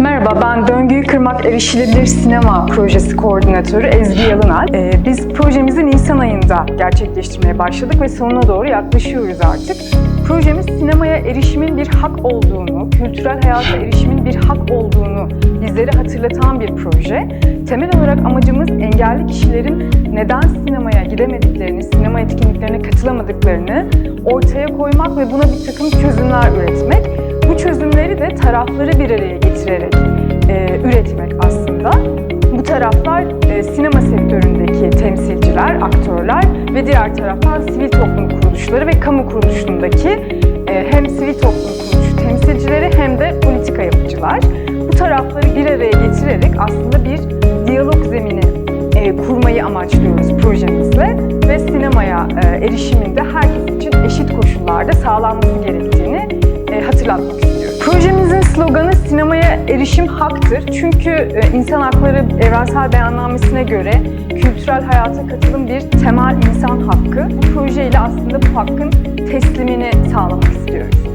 Merhaba, ben Döngüyü Kırmak Erişilebilir Sinema Projesi Koordinatörü Ezgi Yalınal. Ee, biz projemizi Nisan ayında gerçekleştirmeye başladık ve sonuna doğru yaklaşıyoruz artık. Projemiz sinemaya erişimin bir hak olduğunu, kültürel hayata erişimin bir hak olduğunu bizlere hatırlatan bir proje. Temel olarak amacımız engelli kişilerin neden sinemaya gidemediklerini, sinema etkinliklerine katılamadıklarını ortaya koymak ve buna bir takım çözümler üretmek. Bu çözümleri de tarafları bir araya getirerek e, üretmek aslında. Bu taraflar e, sinema sektöründeki temsilciler, aktörler ve diğer taraflar sivil toplum kuruluşları ve kamu kuruluşundaki e, hem sivil toplum kuruluşu temsilcileri hem de politika yapıcılar. Bu tarafları bir araya getirerek aslında bir diyalog zemini e, kurmayı amaçlıyoruz projemizle ve sinemaya e, erişiminde herkes için eşit koşullarda sağlanması gerektiğini e, hatırlatmak istiyorum. Sloganı sinemaya erişim haktır. Çünkü e, insan hakları evrensel beyannamesine göre kültürel hayata katılım bir temel insan hakkı. Bu projeyle aslında bu hakkın teslimini sağlamak istiyoruz.